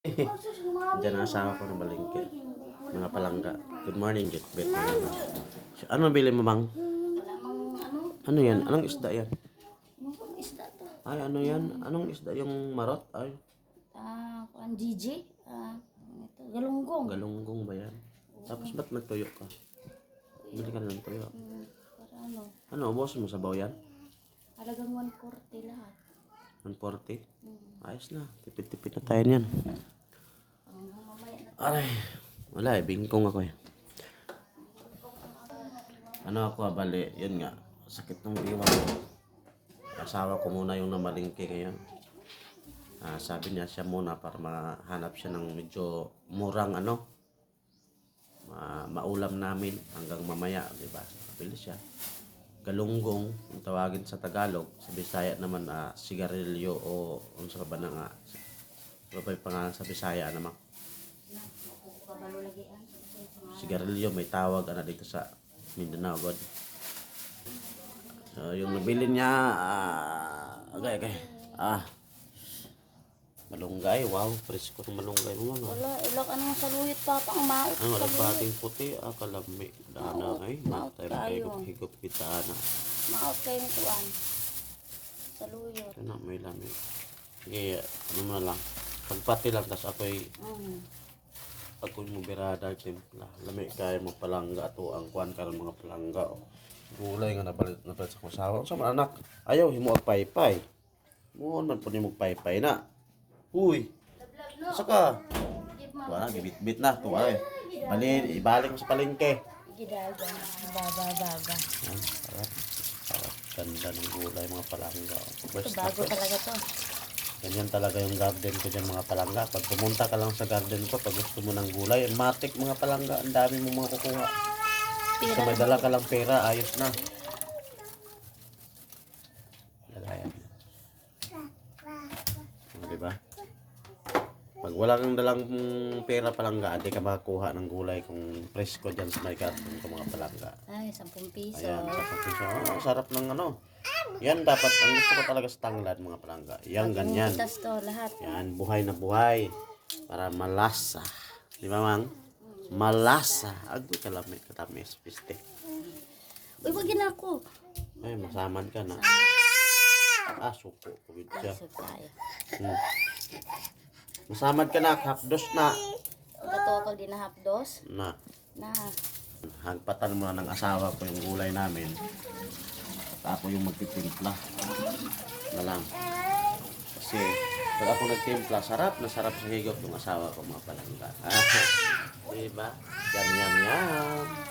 Diyan asawa ko ng balingkit. Mga palangga. Good morning, Jitbet. Ano bili mo, Mang? Ano, yan? Anong isda yan? mukhang isda to. Ay, ano yan? Anong isda? Yung marot? Ay, Ah, kuan DJ. Ah, ito, galunggong. galunggong ba yan? Tapos ba't nagtuyo ka? Bili ka ng tuyo. Hmm, para ano, Ano, ubos mo sabaw yan? halagang 140 lahat. 140? Hmm. Ayos na. Tipid-tipid na tayo niyan. Aray. Wala eh. Bingkong ako eh. Ano ako bali? Yun nga. Sakit ng diwa ko. Asawa ko muna yung namalingki ngayon. Ah, sabi niya siya muna para mahanap siya ng medyo murang ano. Ma maulam namin hanggang mamaya, di ba? Kabili siya. Galunggong, ang tawagin sa Tagalog. Sa Bisaya naman, ah, sigarilyo o unsa ba na nga. Ano ba yung pangalan sa Bisaya naman? ang. sigarilyo may tawag ana dito sa Mindanao god. So yung nabili niya ah okay okay. Ah. Malunggay, wow, presko ng malunggay mo no. Wala, ilok ano sa luyot papa, ang maot. Ang wala bating puti, ah kalami. Dana ay, Maot matay tayo. higop kita ana. Maot kayo ni kuan. Sa luyot. Ano may lami. Sige, ano mo na lang. Pagpati lang tas ako'y Mm. ako mo birada timpla. Lami kay mo palangga ato ang kuan karon mga palangga. oh. Gulay nga nabalit na sa kusawa. Sa mga anak, ayaw himo og paypay. Mo man po nimo paypay na. Uy. Saka. Wala gibit-bit na to ay. Bali ibalik mo sa palengke. Gidagan. Baba, baba. Yan, sarap. Sarap. Ganda ng gulay mga palangga. Ito Best bago talaga to. Ganyan talaga yung garden ko dyan mga palangga. Pag pumunta ka lang sa garden ko, pag gusto mo ng gulay, matik mga palangga, ang dami mo mga kukuha. Basta may dala ka lang pera, ayos na. Lagayan. O, diba? Pag wala kang dalang pera palangga, di ka makakuha ng gulay kung presko dyan sa may garden ko mga palangga. Ay, 10 piso. Ayan, sa piso. Oh, sarap ng ano. Yan dapat, ang gusto ko talaga sa tanglad mga palangga. Yan, ganyan. Pitas to lahat. Yan, buhay na buhay. Para malasa. Di ba, Mang? Malasa. Agoy kalami, katamis, piste. Uy, wag yun ako. Ay, masaman ka na. Ah, suko. Covid siya. Tayo. Hmm. Masamad ka na, hapdos na. Bato ako din na hapdos. Na. Na. Hagpatan mo na ng asawa ko yung gulay namin. At ako yung magtitimpla. Na lang. Kasi pag ako nagtimpla, sarap na sarap sa higop yung asawa ko mga palangga. Ah, diba? Yum, yum, yum.